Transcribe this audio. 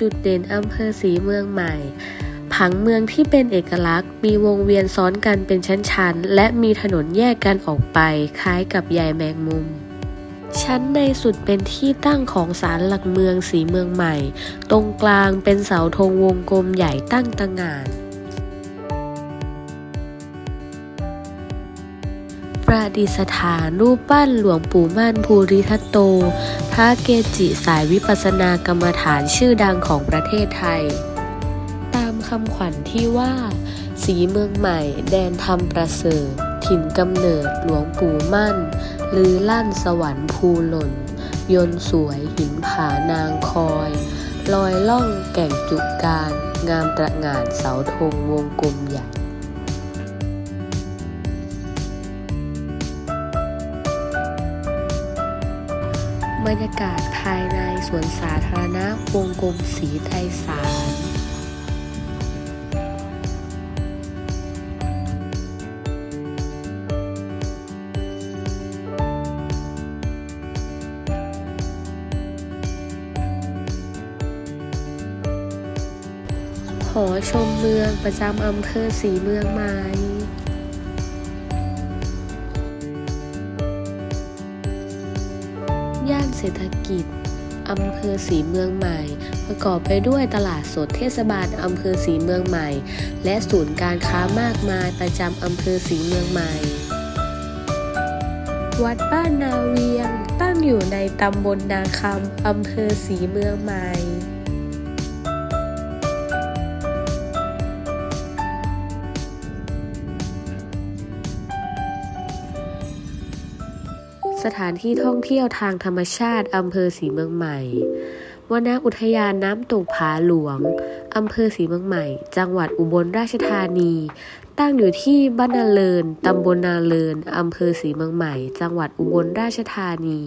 จุดเด่นอำเภอสีเมืองใหม่ ผังเมืองที่เป็นเอกลักษณ์ มีวงเวียนซ้อนกันเป็นชั้นๆ และมีถนนแยกกันออกไป คล้ายกับใยแมงมุม ชั้นในสุดเป็นที่ตั้งของศาลหลักเมืองสีเมืองใหม่ ตรงกลางเป็นเสาธงวงกลมใหญ่ตั้งตระหง่าน ประดิษฐานรูปปั้นหลวงปู่มั่นภูริทัตโต พระเกจิสายวิปัสสนากรรมฐานชื่อดังของประเทศไทย ตามคำขวัญที่ว่า สีเมืองใหม่แดนธรรมประเสริฐ ถิ่นกำเนิดหลวงปู่มั่นลือลั่นสวรรค์ภูหล่น ยนสวยหินผานางคอย ลอยล่องแก่งจุการ งามตระหง่านเสาธงวงกลมใหญ่ บรรยากาศภายในสวนสาธารณะวงกลมสีไทยสารหอชมเมืองประจำอำเภอสีเมืองใหม่ ย่านเศรษฐกิจอำเภอสีเมืองใหม่ ประกอบไปด้วยตลาดสดเทศบาลอำเภอสีเมืองใหม่ และศูนย์การค้ามากมายประจำอำเภอสีเมืองใหม่ วัดบ้านนาเวียงตั้งอยู่ในตำบลนาคำอำเภอสีเมืองใหม่ สถานที่ท่องเที่ยวทางธรรมชาติอำเภอสีเมืองใหม่วนอุทยานน้ำตกผาหลวง อำเภอสีเมืองใหม่ จังหวัดอุบลราชธานี ตั้งอยู่ที่บ้านนาเลิน ตำบลนาเลิน อำเภอสีเมืองใหม่ จังหวัดอุบลราชธานี